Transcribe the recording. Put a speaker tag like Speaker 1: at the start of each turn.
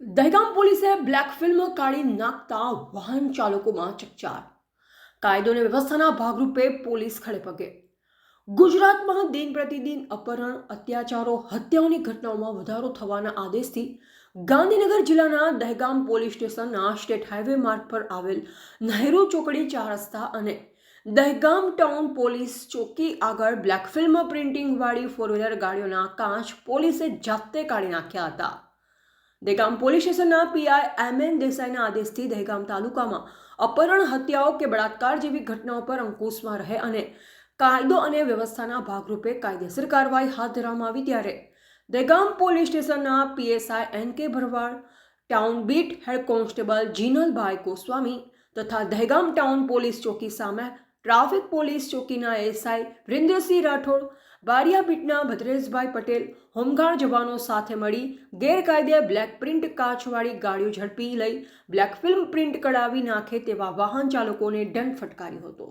Speaker 1: દહેગામ પોલીસે black film કાઢી નાખતા વાહન ચાલકોમાં ચકચાર. કાયદો અને વ્યવસ્થાના ભાગરૂપે પોલીસ ખડે પગે. ગુજરાતમાં દિન પ્રતિદિન અપહરણ, અત્યાચારો, હત્યાઓની ઘટનાઓમાં વધારો થવાના આદેશથી ગાંધીનગર જિલ્લાના દહેગામ પોલીસ સ્ટેશનના સ્ટેટ હાઈવે માર્ગ પર આવેલ નહેરુ ચોકડી ચાર રસ્તા અને દહેગામ ટાઉન પોલીસ ચોકી આગળ બ્લેક ફિલ્મ પ્રિન્ટિંગવાળી ફોર વ્હીલર ગાડીઓના કાચ પોલીસે જાતે કાઢી નાખ્યા હતા. દહેગામ પોલીસ સ્ટેશનના પીઆઈ એમ એન દેસાઈના આદેશથી દહેગામ તાલુકામાં અપહરણ, હત્યાઓ કે બળાત્કાર જેવી ઘટનાઓ પર અંકુશમાં રહે અને કાયદો અને વ્યવસ્થાના ભાગરૂપે કાયદેસર કાર્યવાહી હાથ ધરવામાં આવી ત્યારે દહેગામ પોલીસ સ્ટેશનના PSI N K Bharwad, town beat head constable Jinalbhai Goswami તથા દહેગામ ટાઉન પોલીસ ચોકી સામે traffic police ચોકીના SI Virendrasinh Rathod Baria Bhadreshbhai Patel home guard જવાનો સાથે મળી ગેરકાયદે બ્લેક પ્રિન્ટ કાચવાળી ગાડીઓ ઝડપી લઈ બ્લેક ફિલ્મ પ્રિન્ટ કઢાવી નાખે તેવા વાહન ચાલકોને દંડ ફટકાર્યો હતો.